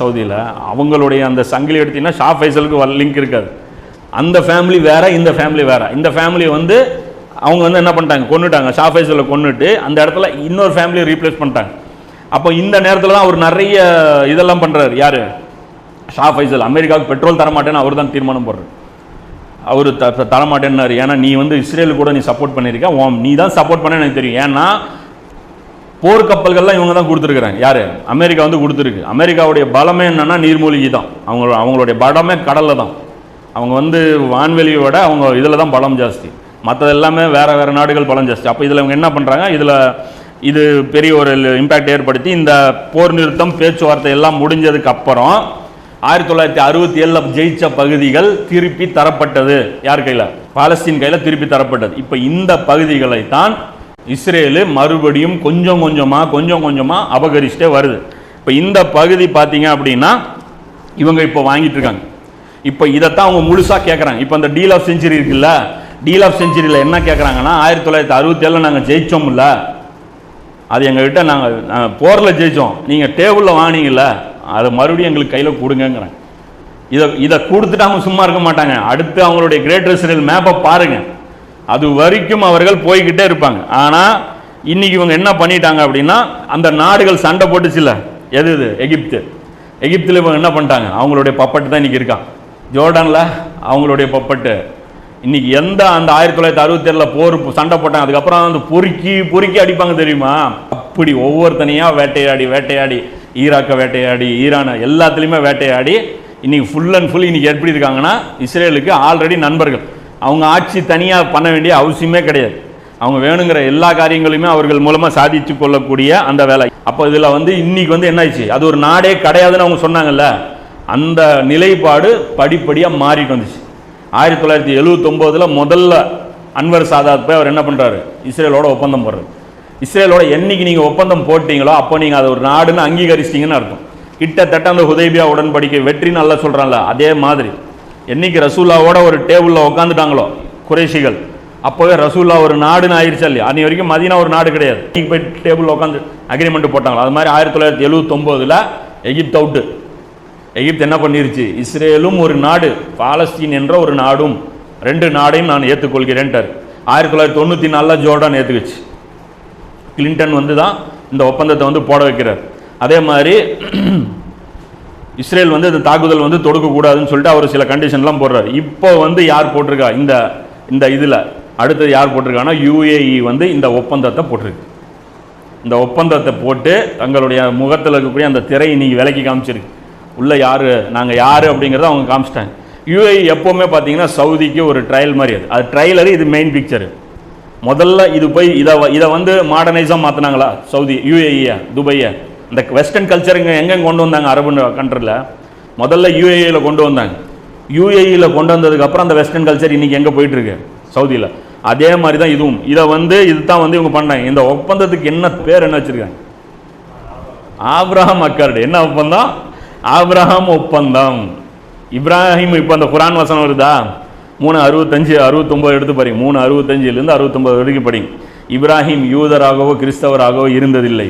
சவுதியில் அவங்களுடைய அந்த சங்கிலி எடுத்தீங்கன்னா ஷா ஃபைசலுக்கு லிங்க் இருக்காது. அந்த ஃபேமிலி வேற இந்த ஃபேமிலி வேற. இந்த ஃபேமிலி வந்து அவங்க வந்து என்ன பண்ணிட்டாங்க? கொன்னுட்டாங்க. ஷா ஃபைசலை கொன்னுட்டு அந்த இடத்துல இன்னொரு ஃபேமிலியை ரீப்ளேஸ் பண்ணிட்டாங்க. அப்போ இந்த நேரத்தில் தான் அவர் நிறைய இதெல்லாம் பண்ணுறாரு யார்? ஷா ஃபைசல். அமெரிக்காவுக்கு பெட்ரோல் தரமாட்டேன்னு அவர் தான் தீர்மானம் போடுறாரு. அவர் த தரமாட்டேன்னாரு. ஏன்னா நீ வந்து இஸ்ரேல் கூட நீ சப்போர்ட் பண்ணியிருக்க. ஓம் நீ தான் சப்போர்ட் பண்ண எனக்கு தெரியும். ஏன்னா போர்க்கப்பல்கள்லாம் இவங்க தான் கொடுத்துருக்குறாங்க. யார்? அமெரிக்கா வந்து கொடுத்துருக்கு. அமெரிக்காவுடைய பலமே என்னென்னா நீர்மூழ்கி தான் அவங்க அவங்களுடைய பலமே கடலில் தான் அவங்க வந்து வான்வெளியை விட அவங்க இதில் தான் பலம் ஜாஸ்தி. மற்றது எல்லாமே வேறு வேறு நாடுகள் பலம் ஜாஸ்தி. அப்போ இதில் அவங்க என்ன பண்ணுறாங்க இதில் இது பெரிய ஒரு இம்பேக்ட் ஏற்படுத்தி இந்த போர் நிறுத்தம் பேச்சுவார்த்தை எல்லாம் முடிஞ்சதுக்கு அப்புறம் ஆயிரத்தி தொள்ளாயிரத்தி அறுபத்தி ஏழில் ஜெயிச்ச பகுதிகள் திருப்பி தரப்பட்டது. யார் கையில்? பாலஸ்தீன் கையில் திருப்பி தரப்பட்டது. இப்போ இந்த பகுதிகளை தான் இஸ்ரேலு மறுபடியும் கொஞ்சம் கொஞ்சமாக கொஞ்சம் கொஞ்சமாக அபகரிச்சுட்டே வருது. இப்போ இந்த பகுதி பார்த்தீங்க அப்படின்னா இவங்க இப்போ வாங்கிட்டு இருக்காங்க இப்போ இதைத்தான் அவங்க முழுசாக கேட்குறாங்க இப்போ அந்த டீல் ஆஃப் செஞ்சுரி இருக்குல்ல டீல் ஆஃப் செஞ்சுரியில் என்ன கேட்குறாங்கன்னா ஆயிரத்தி தொள்ளாயிரத்தி அறுபத்தேழில் நாங்கள் ஜெயித்தோம்ல அது எங்ககிட்ட நாங்கள் நாங்கள் போரில் ஜெயித்தோம் நீங்கள் டேபிளில் வாங்கினீங்கல்ல அதை மறுபடியும் எங்களுக்கு கையில் கொடுங்கங்கிறேன் இதை இதை கொடுத்துட்டு அவங்க சும்மா இருக்க மாட்டாங்க. அடுத்து அவங்களுடைய கிரேட் இஸ்ரேல் மேப்பை பாருங்கள் அது வரைக்கும் அவர்கள் போய்கிட்டே இருப்பாங்க. ஆனால் இன்னைக்கு இவங்க என்ன பண்ணிட்டாங்க அப்படின்னா அந்த நாடுகள் சண்டை போட்டுச்சுல எது இது? எகிப்து. எகிப்தில் இவங்க என்ன பண்ணிட்டாங்க? அவங்களுடைய பப்பட்டு தான் இன்னைக்கு இருக்கான் ஜோர்டானில் அவங்களுடைய பப்பட்டு. இன்னைக்கு எந்த அந்த ஆயிரத்தி தொள்ளாயிரத்தி அறுபத்தேழில் போர் சண்டை போட்டாங்க. அதுக்கப்புறம் அந்த பொறுக்கி பொறுக்கி அடிப்பாங்க தெரியுமா? அப்படி ஒவ்வொருத்தனையாக வேட்டையாடி வேட்டையாடி. ஈராக்கை வேட்டையாடி ஈரானை எல்லாத்துலேயுமே வேட்டையாடி இன்னைக்கு ஃபுல் அண்ட் ஃபுல் இன்னைக்கு எப்படி இருக்காங்கன்னா இஸ்ரேலுக்கு ஆல்ரெடி நண்பர்கள். அவங்க ஆட்சி தனியாக பண்ண வேண்டிய அவசியமே கிடையாது. அவங்க வேணுங்கிற எல்லா காரியங்களையுமே அவர்கள் மூலமாக சாதித்து கொள்ளக்கூடிய அந்த வேலை. அப்போ இதில் வந்து இன்னைக்கு வந்து என்ன ஆயிடுச்சு? அது ஒரு நாடே கிடையாதுன்னு அவங்க சொன்னாங்கல்ல? அந்த நிலைப்பாடு படிப்படியாக மாறிட்டு வந்துச்சு. ஆயிரத்தி தொள்ளாயிரத்தி எழுவத்தொம்போதில் முதல்ல அன்வர் சாதாத் போய் அவர் என்ன பண்ணுறாரு இஸ்ரேலோட ஒப்பந்தம் போடுறது இஸ்ரேலோட என்னைக்கு நீங்கள் ஒப்பந்தம் போட்டீங்களோ அப்போ நீங்கள் அதை ஒரு நாடுன்னு அங்கீகரிச்சிட்டிங்கன்னு அர்த்தம். கிட்டத்தட்ட அந்த உதவியா உடன்படிக்கை வெற்றின்னு நல்லா சொல்கிறான்ல அதே மாதிரி. என்னைக்கு ரசூல்லாவோட ஒரு டேபிளில் உட்காந்துட்டாங்களோ குறைஷிகள். அப்போவே ரசூல்லா ஒரு நாடுன்னு ஆயிடுச்சு இல்லையா? அன்னை வரைக்கும் மதினா ஒரு நாடு கிடையாது. இன்னைக்கு போய் டேபிளில் உட்காந்து அக்ரிமெண்ட் போட்டாங்களோ? அது மாதிரி ஆயிரத்தி தொள்ளாயிரத்தி எழுபத்தொம்போதில் எகிப்த் அவுட்டு எகிப்து என்ன பண்ணிருச்சு? இஸ்ரேலும் ஒரு நாடு பாலஸ்தீன் என்ற ஒரு நாடும் ரெண்டு நாடையும் நான் ஏற்றுக்கொள்கிறேன்ட்டார் ஆயிரத்தி தொள்ளாயிரத்தி தொண்ணூற்றி நாலில் ஜோர்டான் ஏற்றுக்குச்சு கிளின்டன் வந்து தான் இந்த ஒப்பந்தத்தை வந்து போட வைக்கிறார். அதே மாதிரி இஸ்ரேல் வந்து இந்த தாக்குதல் வந்து தொடுக்கக்கூடாதுன்னு சொல்லிட்டு அவர் சில கண்டிஷன்லாம் போடுறாரு. இப்போ வந்து யார் போட்டிருக்கா? இந்த இந்த இதில் அடுத்தது யார் போட்டிருக்காங்கன்னா யுஏஇ வந்து இந்த ஒப்பந்தத்தை போட்டிருக்கு. இந்த ஒப்பந்தத்தை போட்டு தங்களுடைய முகத்தில் இருக்கக்கூடிய அந்த திரை இன்றைக்கி விலைக்கு காமிச்சிருக்கு. உள்ளே யார் நாங்கள் யார் அப்படிங்கிறத அவங்க காமிச்சிட்டாங்க. யுஏஇ எப்போவுமே பார்த்தீங்கன்னா சவுதிக்கு ஒரு ட்ரையல் மாதிரி அது. அது ட்ரையலரு இது மெயின் பிக்சரு முதல்ல இது போய் இதை வ- இதை வந்து மாடர்னைஸாக மாற்றினாங்களா சவுதி யுஏஇயை துபையை. இந்த வெஸ்டர்ன் கல்ச்சர் எங்கே கொண்டு வந்தாங்க? அரபு கண்ட்ரியில் முதல்ல யூஏஇயில் கொண்டு வந்தாங்க. யூஏஇயில் கொண்டு வந்ததுக்கப்புறம் அந்த வெஸ்டர்ன் கல்ச்சர் இன்றைக்கி எங்கே போயிட்டுருக்கு? சவுதியில். அதே மாதிரி தான் இதுவும். இதை வந்து இது தான் வந்து இவங்க பண்ணாங்க. இந்த ஒப்பந்தத்துக்கு என்ன பேர் என்ன வச்சுருக்காங்க? ஆப்ரஹாம் அக்கார்டு என்ன ஒப்பந்தம்? ஆப்ரஹாம் ஒப்பந்தம். இப்ராஹிம் இப்போ அந்த குரான் வசனம் வருதா? மூணு அறுபத்தஞ்சு அறுபத்தொம்போது எடுத்து படிங்க மூணு அறுபத்தஞ்சிலேருந்து அறுபத்தொம்போது வரைக்கும் படிங்க. இப்ராஹிம் யூதராகவோ கிறிஸ்தவராகவோ இருந்ததில்லை.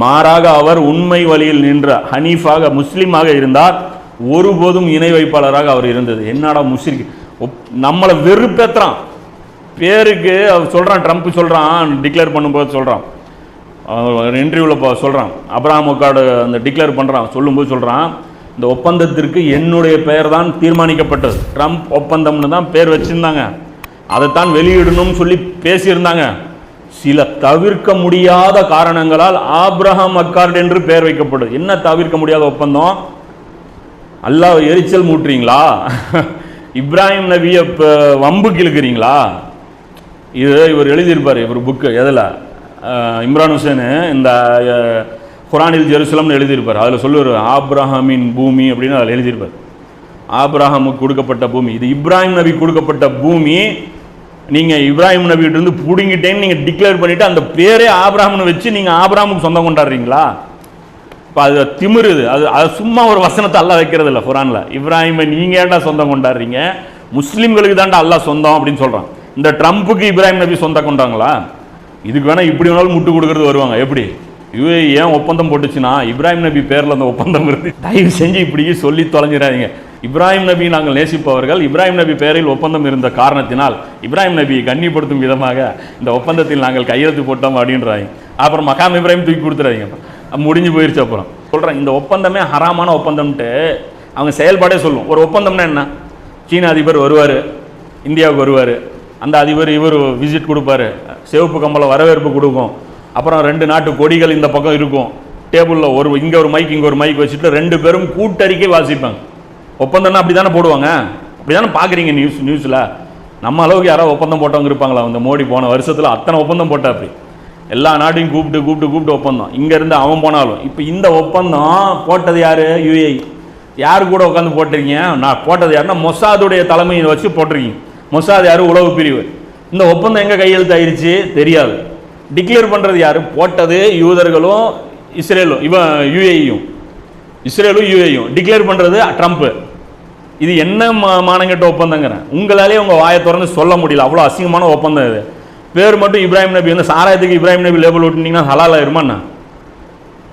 மாறாக அவர் உண்மை வழியில் நின்ற ஹனீஃபாக முஸ்லீமாக இருந்தார் ஒருபோதும் இணை வைப்பாளராக அவர் இருந்தது. என்னடா முஸ்லிம் நம்மளை வெறுப்பேத்துறான். பேருக்கு அவர் சொல்கிறான் ட்ரம்ப் சொல்கிறான் டிக்ளேர் பண்ணும்போது சொல்கிறான் இன்டர்வியூவில் இப்போ சொல்கிறான் அப்ராம் ஒக்காடு அந்த டிக்ளேர் பண்ணுறான் சொல்லும்போது சொல்கிறான் இந்த ஒப்பந்தத்திற்கு என்னுடைய பெயர் தான் தீர்மானிக்கப்பட்டது. ட்ரம்ப் ஒப்பந்தம்னு தான் பேர் வச்சுருந்தாங்க. அதைத்தான் வெளியிடணும்னு சொல்லி பேசியிருந்தாங்க. சில தவிர்க்க முடியாத காரணங்களால் ஆப்ரஹாம் அக்கார்டு என்று பெயர் வைக்கப்படுது. என்ன தவிர்க்க முடியாத ஒப்பந்தம்? அல்லாஹ் எரிச்சல் மூட்டுறீங்களா? இப்ராஹிம் நபியை இப்போ வம்புக்கு இழுக்கிறீங்களா இது இவர் எழுதியிருப்பார் இவர் புக்கு எதில்? இம்ரான் ஹுசேனு இந்த குரானில் ஜெருசலம்னு எழுதியிருப்பார். அதில் சொல்லுவார் ஆப்ரஹாமின் பூமி அப்படின்னு அதில் எழுதியிருப்பார். ஆப்ரஹாமுக்கு கொடுக்கப்பட்ட பூமி. இது இப்ராஹிம் நபி கொடுக்கப்பட்ட பூமி நீங்கள் இப்ராஹிம் நபிகிட்ட இருந்து பிடுங்கிட்டேன்னு நீங்கள் டிக்ளேர் பண்ணிவிட்டு அந்த பேரே ஆப்ரஹாம்னு வச்சு நீங்கள் ஆப்ரஹாமுக்கு சொந்தம் கொண்டாடுறீங்களா? இப்போ அது திமிருது. அது அது சும்மா ஒரு வசனத்தை அல்லா வைக்கிறது இல்லை குரானில். இப்ராஹிமை நீங்கள் ஏன்டா சொந்தம் கொண்டாடுறீங்க? முஸ்லீம்களுக்கு தான்டா அல்லா சொந்தம் அப்படின்னு சொல்கிறான் இந்த ட்ரம்ப்புக்கு இப்ராஹிம் நபி சொந்தம் கொண்டாங்களா? இதுக்கு வேணால் இப்படி வேணாலும் முட்டு கொடுக்கறது வருவாங்க. எப்படி? யுஏ ஏன் ஒப்பந்தம் போட்டுச்சுன்னா இப்ராஹிம் நபி பேரில் அந்த ஒப்பந்தம் இருந்து தயவு செஞ்சு இப்படி சொல்லி தொலைஞ்சிடாதீங்க. இப்ராஹிம் நபி நாங்கள் நேசிப்பவர்கள். இப்ராஹிம் நபி பேரில் ஒப்பந்தம் இருந்த காரணத்தினால் இப்ராஹிம் நபியை கண்ணிப்படுத்தும் விதமாக இந்த ஒப்பந்தத்தில் நாங்கள் கையெழுத்து போட்டோம் அப்படின்றாங்க. அப்புறம் மகாம் இப்ராஹிம் தூக்கி கொடுத்துறாங்க. முடிஞ்சு போயிருச்சு அப்புறம். சொல்கிறேன் இந்த ஒப்பந்தமே ஹராமான ஒப்பந்தம்ட்டு அவங்க செயல்பாடே சொல்லும். ஒரு ஒப்பந்தம்னா என்ன? சீன அதிபர் வருவார் இந்தியாவுக்கு வருவார். அந்த அதிபர் இவர் விசிட் கொடுப்பாரு. சிவப்பு கம்பளம் வரவேற்பு கொடுக்கும். அப்புறம் ரெண்டு நாட்டு கொடிகள் இந்த பக்கம் இருக்கும். டேபிளில் ஒரு இங்கே ஒரு மைக் இங்கே ஒரு மைக் வச்சுட்டு ரெண்டு பேரும் கூட்டறிக்கை வாசிப்பாங்க. ஒப்பந்தம்னா அப்படி தானே போடுவாங்க? அப்படி தானே பார்க்குறீங்க நியூஸ் நியூஸில் நம்ம அளவுக்கு யாராவது ஒப்பந்தம் போட்டவங்க இருப்பாங்களா? அந்த மோடி போன வருஷத்தில் அத்தனை ஒப்பந்தம் போட்டா அப்படி எல்லா நாட்டையும் கூப்பிட்டு கூப்பிட்டு கூப்பிட்டு ஒப்பந்தம். இங்கேருந்து அவன் போனாலும். இப்போ இந்த ஒப்பந்தம் போட்டது யார்? யுஏஇ யார் கூட உட்காந்து போட்டிருக்கீங்க? நான் போட்டது யாருன்னா மொசாதுடைய தலைமையை வச்சு போட்டிருக்கீங்க. மொசாத் யார்? உளவு பிரிவு. இந்த ஒப்பந்தம் எங்கே கையெழுத்தாயிருச்சு தெரியாது. டிக்ளேர் பண்ணுறது யார்? போட்டது யூதர்களும் இஸ்ரேலும் இவன் யூஏயும். இஸ்ரேலும் யூஏயும். டிக்ளேர் பண்ணுறது ட்ரம்ப்பு இது என்ன மா- மானங்கெட்ட ஒப்பந்தங்கிறேன்? உங்களாலே உங்கள் வாயை திறந்து சொல்ல முடியல. அவ்வளோ அசிங்கமான ஒப்பந்தம் இது. பேர் மட்டும் இப்ராஹிம் நபி வந்து சாராயத்துக்கு இப்ராஹிம் நபி லேபிள் விட்டுனீங்கன்னா ஹலால் ஆயிருமாண்ணா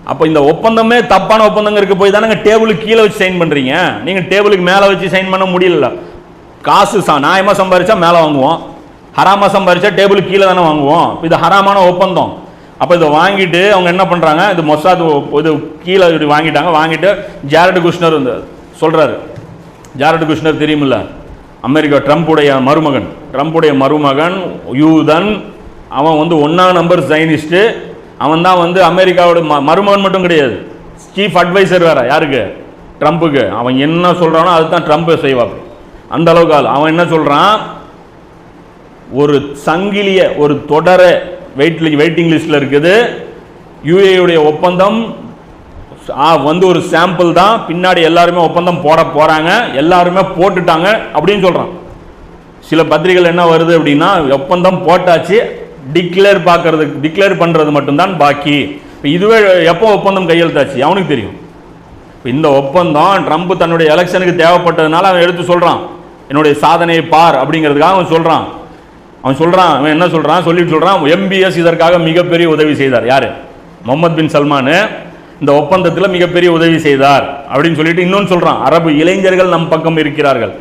அப்போ இந்த ஒப்பந்தமே தப்பான ஒப்பந்தங்கிறதுக்கு போய் தானே டேபிளுக்கு கீழே வச்சு சைன் பண்ணுறீங்க நீங்கள் டேபிளுக்கு மேலே வச்சு சைன் பண்ண முடியல காசு சா நியாயமாக சம்பாரிச்சா மேலே வாங்குவோம். ஹராமாக சம்பாரிச்சா டேபிளுக்கு கீழே தானே வாங்குவோம். இது ஹராமான ஒப்பந்தம். அப்போ இதை வாங்கிட்டு அவங்க என்ன பண்ணுறாங்க இது மொசாத் இது கீழே இப்படி வாங்கிட்டாங்க. வாங்கிட்டு ஜாரட் குஷ்னர் வந்து சொல்கிறாரு ஜாரட் குஷ்னர் தெரியுமில்ல? அமெரிக்கா ட்ரம்ப்புடைய மருமகன். ட்ரம்ப்புடைய மருமகன் யூதன் அவன் வந்து ஒன்றா நம்பர் சைனிஸ்ட்டு அவன் தான் வந்து அமெரிக்காவோட ம மருமகன் மட்டும் கிடையாது. சீஃப் அட்வைசர் வேற யாருக்கு? ட்ரம்ப்புக்கு அவன் என்ன சொல்கிறானோ அதுதான் ட்ரம்ப் செய்வாப்பு அந்த அளவுக்கு ஆள். அவன் என்ன சொல்கிறான் ஒரு சங்கிலிய ஒரு தொடர வெயிட் வெயிட்டிங் லிஸ்ட்டில் இருக்குது. யுஏயுடைய ஒப்பந்தம் வந்து ஒரு சாம்பிள் தான். பின்னாடி எல்லாருமே ஒப்பந்தம் போட போகிறாங்க எல்லாருமே போட்டுட்டாங்க அப்படின்னு சொல்கிறான் சில பத்திரிகைகள் என்ன வருது அப்படின்னா ஒப்பந்தம் போட்டாச்சு டிக்ளேர் பார்க்கறதுக்கு டிக்ளேர் பண்ணுறது மட்டும்தான் பாக்கி. இப்போ இதுவே எப்போ ஒப்பந்தம் கையெழுத்தாச்சு? அவனுக்கு தெரியும். இப்போ இந்த ஒப்பந்தம் ட்ரம்ப் தன்னுடைய எலெக்ஷனுக்கு தேவைப்பட்டதுனால அவன் எடுத்து சொல்கிறான் என்னுடைய சாதனையை பார் அப்படிங்கிறதுக்காக அவன் சொல்கிறான் அவன் சொல்கிறான் அவன் என்ன சொல்கிறான் சொல்லிட்டு சொல்கிறான் எம்பிஎஸ் இதற்காக மிகப்பெரிய உதவி செய்தார். யார்? முகமது பின் சல்மான். இந்த ஒப்பந்தத்தில் மிகப்பெரிய உதவி செய்தார் அப்படின்னு சொல்லிட்டு இன்னொன்று சொல்கிறான் அரபு இளைஞர்கள் நம் பக்கம் இருக்கிறார்கள்.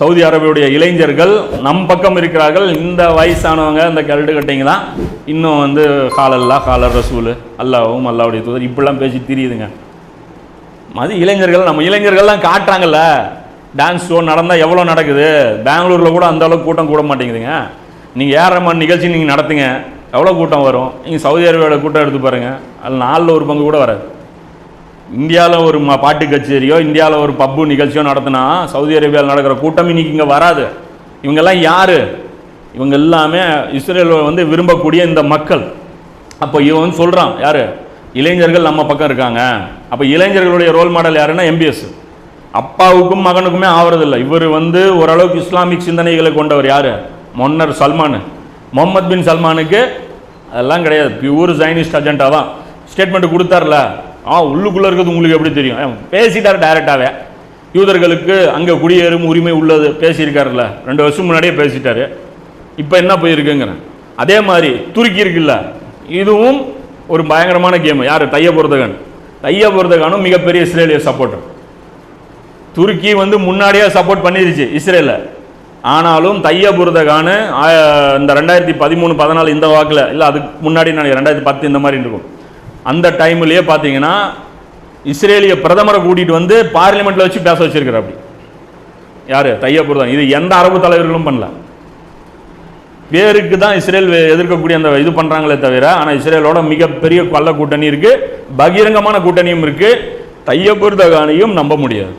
சவுதி அரேபியுடைய இளைஞர்கள் நம் பக்கம் இருக்கிறார்கள். இந்த வயசானவங்க இந்த கரடு கட்டைங்க தான் இன்னும் வந்து காலல்லா காலர் ரசூல் அல்லாவும் அல்லாவுடைய தூதர். இப்படிலாம் பேசி தெரியுதுங்க. அது இளைஞர்கள் நம்ம இளைஞர்கள்லாம் காட்டுறாங்கல்ல. டான்ஸ் ஷோ நடந்தால் எவ்வளோ நடக்குது? பெங்களூரில் கூட அந்த அளவுக்கு கூட்டம் கூட மாட்டேங்குதுங்க. நீங்கள் ஏற ரஹ்மான் நிகழ்ச்சி நீங்கள் நடத்துங்க. எவ்வளோ கூட்டம் வரும்? நீங்கள் சவுதி அரேபியாவோட கூட்டம் எடுத்து பாருங்கள் அதில் நாலில் ஒரு பங்கு கூட வராது. இந்தியாவில் ஒரு ம- பாட்டு கச்சேரியோ இந்தியாவில் ஒரு பப்பு நிகழ்ச்சியோ நடத்தினா சவுதி அரேபியாவில் நடக்கிற கூட்டம் இன்னைக்கு இங்கே வராது. இவங்கெல்லாம் யார்? இவங்க எல்லாமே இஸ்ரேல் வந்து விரும்பக்கூடிய இந்த மக்கள். அப்போ இவன் வந்து சொல்கிறான் யார்? இளைஞர்கள் நம்ம பக்கம் இருக்காங்க. அப்போ இளைஞர்களுடைய ரோல் மாடல் யாருன்னா எம்பிஎஸ் அப்பாவுக்கும் மகனுக்குமே ஆவறதில்லை. இவர் வந்து ஓரளவுக்கு இஸ்லாமிக் சிந்தனைகளை கொண்டவர் யார்? மொன்னர் சல்மான். முகமது பின் சல்மானுக்கு அதெல்லாம் கிடையாது. பியூர் சைனிஸ்ட் அஜெண்டா தான். ஸ்டேட்மெண்ட் கொடுத்தார்ல? ஆ உள்ளுக்குள்ளே இருக்கிறது உங்களுக்கு எப்படி தெரியும்? பேசிட்டார் டைரெக்டாகவே யூதர்களுக்கு அங்கே குடியேறும் உரிமை உள்ளது பேசியிருக்காருல்ல ரெண்டு வருஷம் முன்னாடியே பேசிட்டாரு. இப்போ என்ன போயிருக்குங்கிறேன் அதே மாதிரி துருக்கி இருக்குல்ல? இதுவும் ஒரு பயங்கரமான கேம். யார்? தைய பொருத்தகன். தைய பொருத்தகனும் மிகப்பெரிய இஸ்ரேலிய சப்போர்ட்டர் துருக்கி வந்து முன்னாடியே சப்போர்ட் பண்ணிருச்சு இஸ்ரேலை ஆனாலும் தைய புரதகானு இந்த ரெண்டாயிரத்தி பதிமூணு பதினாலு இந்த வாக்கில் இல்லை அதுக்கு முன்னாடி நான் ரெண்டாயிரத்தி பத்து இந்த மாதிரி இருக்கும். அந்த டைம்லயே பார்த்தீங்கன்னா இஸ்ரேலிய பிரதமரை கூட்டிகிட்டு வந்து பார்லிமெண்ட்டில் வச்சு பேச வச்சிருக்கிற அப்படி யார்? தையப்பூர் தான். இது எந்த அரபு தலைவர்களும் பண்ணல. பேருக்கு தான் இஸ்ரேல் எதிர்க்கக்கூடிய அந்த இது பண்ணுறாங்களே தவிர ஆனால் இஸ்ரேலோட மிகப்பெரிய கொள்ள கூட்டணி இருக்கு. பகிரங்கமான கூட்டணியும் இருக்கு. தையபுர்தகானையும் நம்ப முடியாது.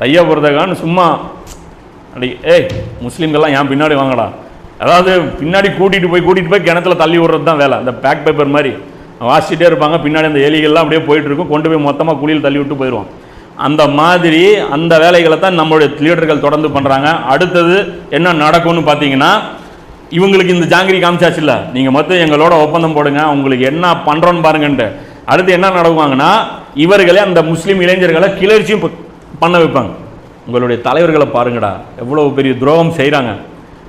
தையபுர்தகான் சும்மா அப்படி ஏய் முஸ்லீம்கள்லாம் ஏன் பின்னாடி வாங்கடா. அதாவது பின்னாடி கூட்டிகிட்டு போய் கூட்டிகிட்டு போய் கிணத்துல தள்ளி விடுறது தான் வேலை. அந்த பேக் பேப்பர் மாதிரி. வாசிச்சுட்டே இருப்பாங்க. பின்னாடி அந்த எலிகள்லாம் அப்படியே போயிட்டுருக்கும். கொண்டு போய் மொத்தமாக குழியில் தள்ளி விட்டு போயிடுவோம் அந்த மாதிரி அந்த வேலைகளை தான் நம்மளுடைய லீடர்கள் தொடர்ந்து பண்ணுறாங்க அடுத்தது என்ன நடக்கும்னு பார்த்தீங்கன்னா இவங்களுக்கு இந்த ஜாங்கிரி காமிச்சாச்சு இல்லை. நீங்கள் மொத்தம் எங்களோட ஒப்பந்தம் போடுங்க. உங்களுக்கு என்ன பண்ணுறோன்னு பாருங்கன்ட்டு. அடுத்து என்ன நடக்குவாங்கன்னா இவர்களே அந்த முஸ்லீம் இளைஞர்களை கிளர்ச்சியும் பண்ண வைப்பாங்க. உங்களுடைய தலைவர்களை பாருங்கடா. எவ்வளோ பெரிய துரோகம் செய்கிறாங்க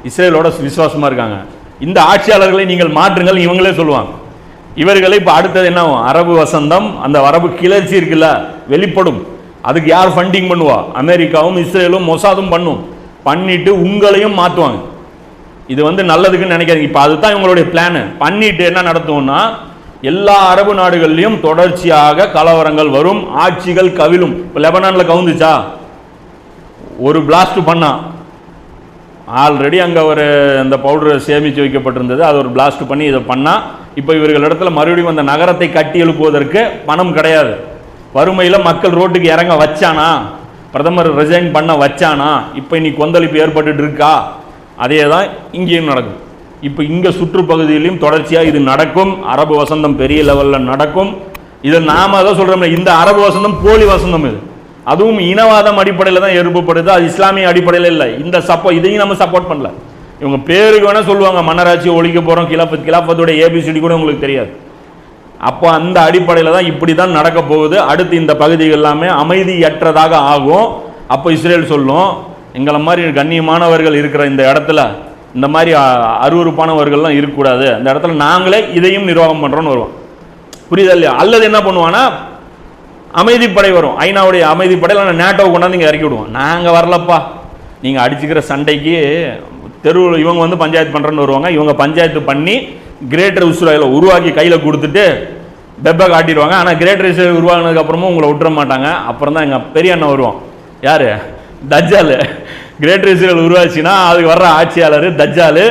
இஸ்ரேலோட விசுவாசமாக இருக்காங்க. இந்த ஆட்சியாளர்களை நீங்கள் மாற்றுங்கள் இவங்களே சொல்லுவாங்க. இவர்களை இப்போ அடுத்தது என்ன? அரபு வசந்தம் அந்த அரபு கிளர்ச்சி இருக்குல்ல வெளிப்படும். அதுக்கு யார் ஃபண்டிங் பண்ணுவா? அமெரிக்காவும் இஸ்ரேலும் மொசாதும் பண்ணும். பண்ணிட்டு உங்களையும் மாற்றுவாங்க இது வந்து நல்லதுக்குன்னு நினைக்காதீங்க. இப்போ அதுதான் இவங்களுடைய பிளானு பண்ணிட்டு என்ன நடத்துவோம்னா எல்லா அரபு நாடுகள்லையும் தொடர்ச்சியாக கலவரங்கள் வரும் ஆட்சிகள் கவிழும். இப்போ லெபனானில் கவுந்துச்சா? ஒரு பிளாஸ்ட் பண்ணான் ஆல்ரெடி அங்கே ஒரு அந்த பவுடர் சேமித்து வைக்கப்பட்டிருந்தது. அது ஒரு பிளாஸ்ட் பண்ணி இதை பண்ணால் இப்போ இவர்களிடத்துல மறுபடியும் அந்த நகரத்தை கட்டி எழுப்புவதற்கு பணம் கிடையாது. வறுமையில் மக்கள் ரோட்டுக்கு இறங்க வச்சானா? பிரதமர் ரிசைன் பண்ண வச்சானா? இப்போ இன்னைக்கு கொந்தளிப்பு ஏற்பட்டுட்டு இருக்கா? அதே தான் இங்கேயும் நடக்கும். இப்போ இங்கே சுற்றுப்பகுதியிலையும் தொடர்ச்சியாக இது நடக்கும். அரபு வசந்தம் பெரிய லெவலில் நடக்கும். இதை நாம தான் சொல்கிறோம் இந்த அரபு வசந்தம் போலி வசந்தம் இது. அதுவும் இனவாதம் அடிப்படையில் தான் எழுப்பப்படுது. அது இஸ்லாமிய அடிப்படையில் இல்லை. இந்த சப்போ இதையும் நம்ம சப்போர்ட் பண்ணல. இவங்க பேருக்கு வேணால் சொல்லுவாங்க மன்னராட்சி ஒழிக்க போகிறோம் கிலாஃபத் கிலாஃபத்தோட ஏபிசிடி கூட உங்களுக்கு தெரியாது. அப்போ அந்த அடிப்படையில் தான் இப்படி தான் நடக்க போகுது. அடுத்து இந்த பகுதிகள் எல்லாமே அமைதியற்றதாக ஆகும். அப்போ இஸ்ரேல் சொல்லும் எங்களை மாதிரி கண்ணியமானவர்கள் இருக்கிற இந்த இடத்துல இந்த மாதிரி அருவறுப்பானவர்கள்லாம் அருவருப்பானவர்கள்லாம் இருக்கக்கூடாது. அந்த இடத்துல நாங்களே இதையும் நிர்வாகம் பண்ணுறோன்னு வருவோம். புரியுதா இல்லையா? அல்லது என்ன பண்ணுவான்னா அமைதிப்படை வரும். ஐநாவுடைய அமைதிப்படையில் நேட்டோவை கொண்டாந்து இங்கே இறக்கி விடுவோம். நாங்கள் வரலப்பா. நீங்கள் அடிச்சுக்கிற சண்டைக்கு தெருவில் இவங்க வந்து பஞ்சாயத்து பண்ணுறேன்னு வருவாங்க. இவங்க பஞ்சாயத்து பண்ணி கிரேட்டர் இஸ்ரேலை உருவாக்கி கையில் கொடுத்துட்டு பெப்பை காட்டிடுவாங்க. ஆனால் கிரேட்டர் இஸ்ரேல் உருவாகினதுக்கப்புறமும் உங்களை விட்டுற மாட்டாங்க. அப்புறம் தான் எங்கள் பெரிய அண்ணன் வருவோம் யார்? தஜ்ஜால். கிரேட்டர் இஸ்ரேல் உருவாச்சுன்னா அதுக்கு வர்ற ஆட்சியாளர் தஜ்ஜால்.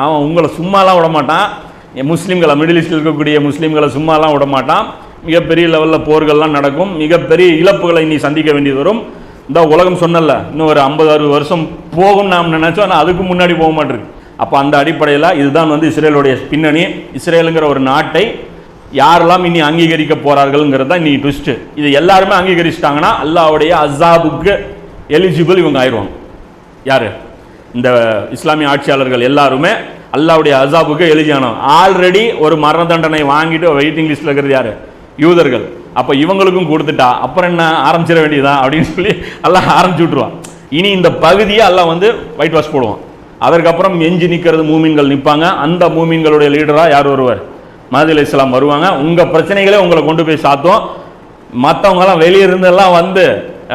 அவன் உங்களை சும்மாலாம் விட மாட்டான். என் முஸ்லீம்களை மிடில் ஈஸ்டில் இருக்கக்கூடிய முஸ்லீம்களை சும்மாலாம் விட மாட்டான். மிகப்பெரிய லெவலில் போர்கள்லாம் நடக்கும். மிகப்பெரிய இழப்புகளை நீ சந்திக்க வேண்டியது வரும். இந்த உலகம் சொன்னல இன்னும் ஒரு ஐம்பது அறுபது வருஷம் போகும் நாம் நினைச்சோம் ஆனால் அதுக்கு முன்னாடி போக மாட்டேருக்கு அப்போ அந்த அடிப்படையில் இதுதான் வந்து இஸ்ரேலுடைய பின்னணி. இஸ்ரேலுங்கிற ஒரு நாட்டை யாரெல்லாம் இனி அங்கீகரிக்க போகிறார்கள்ங்கிறது தான் இனி ட்விஸ்ட்டு இது எல்லாருமே அங்கீகரிச்சிட்டாங்கன்னா அல்லாவுடைய அசாபுக்கு எலிஜிபிள் இவங்க ஆயிடுவாங்க. யார்? இந்த இஸ்லாமிய ஆட்சியாளர்கள் எல்லாருமே அல்லாவுடைய அசாபுக்கு எலிஜியானவங்க ஆல்ரெடி ஒரு மரண தண்டனை வாங்கிட்டு வெயிட்டிங் லிஸ்ட்டில் இருக்கிறது யார்? யூதர்கள். அப்போ இவங்களுக்கும் கொடுத்துட்டா அப்புறம் என்ன ஆரம்பிச்சிட வேண்டியதா அப்படின்னு சொல்லி எல்லாம் ஆரம்பிச்சு விட்ருவான் இனி இந்த பகுதியை எல்லாம் வந்து ஒயிட் வாஷ் போடுவான். அதற்கப்புறம் எஞ்சி நிற்கிறது மூமின்கள் நிற்பாங்க. அந்த மூமின்களுடைய லீடராக யார் வருவார் மஹதி அலி இஸ்லாம் வருவாங்க. உங்கள் பிரச்சனைகளே உங்களை கொண்டு போய் சாத்தும். மற்றவங்கலாம் வெளியே இருந்தெல்லாம் வந்து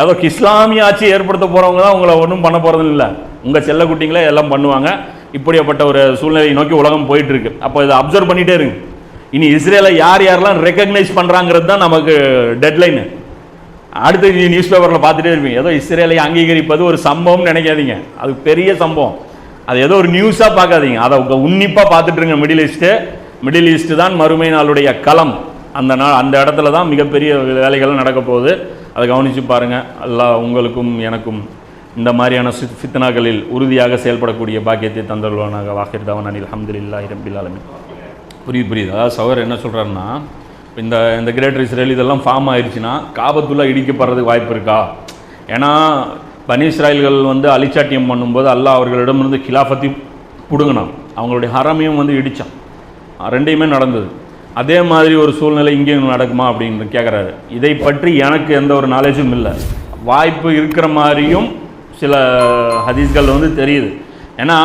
ஏதோ இஸ்லாமிய ஆட்சி ஏற்படுத்த போகிறவங்க தான் உங்களை ஒன்றும் பண்ண போகிறது இல்லை. உங்கள் செல்லக்குட்டிங்களே எல்லாம் பண்ணுவாங்க. இப்படியாப்பட்ட ஒரு சூழ்நிலையை நோக்கி உலகம் போயிட்டு இருக்கு. அப்போ இதை அப்சர்வ் பண்ணிகிட்டே இருங்க. இனி இஸ்ரேலை யார் யாரெல்லாம் ரெக்கக்னைஸ் பண்ணுறாங்கிறது தான் நமக்கு டெட்லைனு அடுத்து நீ நியூஸ் பேப்பரில் பார்த்துட்டே இருப்பீங்க. ஏதோ இஸ்ரேலை அங்கீகரிப்பது ஒரு சம்பவம்னு நினைக்காதீங்க. அது பெரிய சம்பவம். அது ஏதோ ஒரு நியூஸாக பார்க்காதீங்க. அதை உங்கள் உன்னிப்பாக பார்த்துட்ருங்க மிடில் ஈஸ்ட்டு மிடில் ஈஸ்ட்டு தான் மறுமை நாளுடைய களம். அந்த நாள் அந்த இடத்துல தான் மிகப்பெரிய வேலைகள் நடக்க போகுது. அதை கவனித்து பாருங்கள் எல்லா உங்களுக்கும் எனக்கும் இந்த மாதிரியான சித் ஃபித்னாக்களில் உறுதியாக செயல்படக்கூடிய பாக்கியத்தை தந்தருவானாக வாக்கிர் தவன் அனில் அஹமதுல்லா ரபில் ஆலமின். புரியுது புரியுது. அதாவது சவர் என்ன சொல்கிறாருன்னா இந்த இந்த கிரேட்டர் இஸ்ரேல் இதெல்லாம் ஃபார்ம் ஆயிடுச்சுன்னா காபத்துல்லா இடிக்கப்படுறதுக்கு வாய்ப்பு இருக்கா? ஏன்னா பனி இஸ்ராயல்கள் வந்து அலிச்சாட்டியம் பண்ணும்போது அல்லாஹ் அவர்களிடமிருந்து கிலாஃபத்தி பிடுங்கினான். அவங்களுடைய ஹரமையும் வந்து இடித்தான் ரெண்டையுமே நடந்தது. அதே மாதிரி ஒரு சூழ்நிலை இங்கே நடக்குமா அப்படின்னு கேட்குறாரு இதை பற்றி எனக்கு எந்த ஒரு நாலேஜும் இல்லை. வாய்ப்பு இருக்கிற மாதிரியும் சில ஹதீஸ்கள் வந்து தெரியுது. ஏன்னா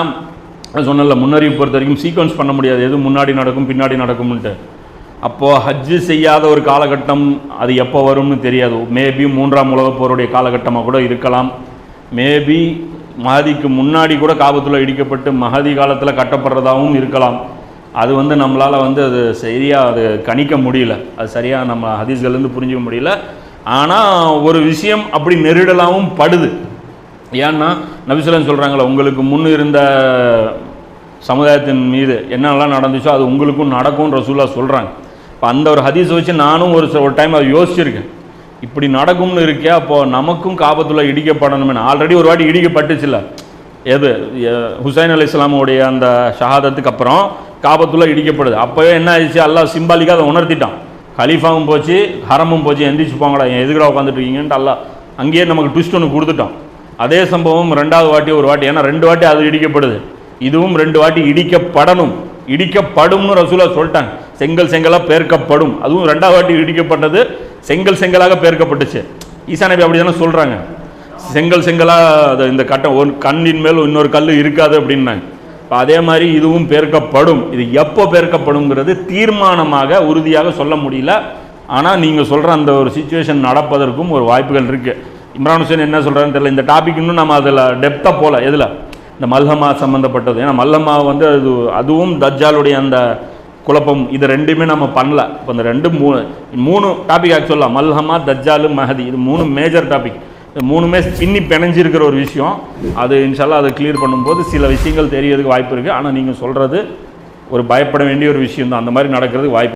சொன்னல முன்னறிவு பொறுத்த வரைக்கும் சீக்வன்ஸ் பண்ண முடியாது. எது முன்னாடி நடக்கும் பின்னாடி நடக்கும்ன்ட்டு. அப்போது ஹஜ்ஜு செய்யாத ஒரு காலகட்டம் அது எப்போ வரும்னு தெரியாது. மேபி மூன்றாம் உலகப் போருடைய காலகட்டமாக கூட இருக்கலாம். மேபி மகதிக்கு முன்னாடி கூட காபத்தில் இடிக்கப்பட்டு மகதி காலத்தில் கட்டப்படுறதாகவும் இருக்கலாம். அது வந்து நம்மளால் வந்து அது சரியாக அது கணிக்க முடியல. அது சரியாக நம்ம ஹதீஸ்கள்லேருந்து புரிஞ்சிக்க முடியல. ஆனால் ஒரு விஷயம் அப்படி நெருடலாகவும் படுது. ஏன்னா நபிசுலன் சொல்கிறாங்களே உங்களுக்கு முன் இருந்த சமுதாயத்தின் மீது என்னெல்லாம் நடந்துச்சோ அது உங்களுக்கும் நடக்கும் ரசூலா சொல்கிறாங்க இப்போ அந்த ஒரு ஹதீஸை வச்சு நானும் ஒரு ஒரு டைம் அதை யோசிச்சிருக்கேன். இப்படி நடக்கும்னு இருக்கே அப்போது நமக்கும் காபத்துள்ள இடிக்கப்படணும்னு ஆல்ரெடி ஒரு வாட்டி இடிக்கப்பட்டுச்சுல்ல. எது? ஹுசைன் அலி இஸ்லாமுடைய அந்த ஷஹாதத்துக்கு அப்புறம் காபத்துள்ள இடிக்கப்படுது. அப்போவே என்ன ஆயிடுச்சு? எல்லாம் சிம்பாலிக்காக அதை உணர்த்திட்டான். கலீஃபாவும் போச்சு ஹரமும் போச்சு. எந்திரிச்சு போங்கடா என் எதுக்குடா உட்காந்துட்டு இருக்கீங்கன்ட்டு அல்லாஹ் அங்கேயே நமக்கு ட்விஸ்ட் ஒன்று கொடுத்துட்டான். அதே சம்பவம் ரெண்டாவது வாட்டி ஒரு வாட்டி. ஏன்னா ரெண்டு வாட்டி அது இடிக்கப்படுது. இதுவும் ரெண்டு வாட்டி இடிக்கப்படணும். இடிக்கப்படும்னு ரசூலா சொல்லிட்டாங்க. செங்கல் செங்கலாக பேர்க்கப்படும். அதுவும் ரெண்டாவது வாட்டி இடிக்கப்பட்டது. செங்கல் செங்கலாக பேர்க்கப்பட்டுச்சு. ஈசா நபி அப்படி தானே சொல்கிறாங்க செங்கல் செங்கலாக அதை இந்த கட்டம் ஒரு கண்ணின் மேல் இன்னொரு கல் இருக்காது அப்படின்னாங்க. இப்போ அதே மாதிரி இதுவும் பெருக்கப்படும். இது எப்போ பெருக்கப்படுங்கிறது தீர்மானமாக உறுதியாக சொல்ல முடியல. ஆனால் நீங்கள் சொல்கிற அந்த ஒரு சுச்சுவேஷன் நடப்பதற்கும் ஒரு வாய்ப்புகள் இருக்குது இம்ரான் ஹுசேன் என்ன சொல்கிறாருன்னு தெரியல. இந்த டாபிக் இன்னும் நம்ம அதில் டெப்த்தாக போகல. எதில்? இந்த மல்ஹமா சம்மந்தப்பட்டது ஏன்னா மல்ஹமா வந்து அது அதுவும் தஜ்ஜாலுடைய அந்த குழப்பம். இது ரெண்டுமே நம்ம பண்ணல. இப்போ இந்த ரெண்டு மூணு மூணு டாபிக் ஆக்சுவலாக மல்ஹமா தஜ்ஜாலு மஹதி. இது மூணு மேஜர் டாபிக் இது மூணுமே பின்னி பிணைஞ்சிருக்கிற ஒரு விஷயம். அது இன்ஷால்லாம் அதை கிளியர் பண்ணும்போது சில விஷயங்கள் தெரியறதுக்கு வாய்ப்பு இருக்குது ஆனால் நீங்கள் சொல்கிறது ஒரு பயப்பட வேண்டிய ஒரு விஷயம் தான் அந்த மாதிரி நடக்கிறதுக்கு வாய்ப்பு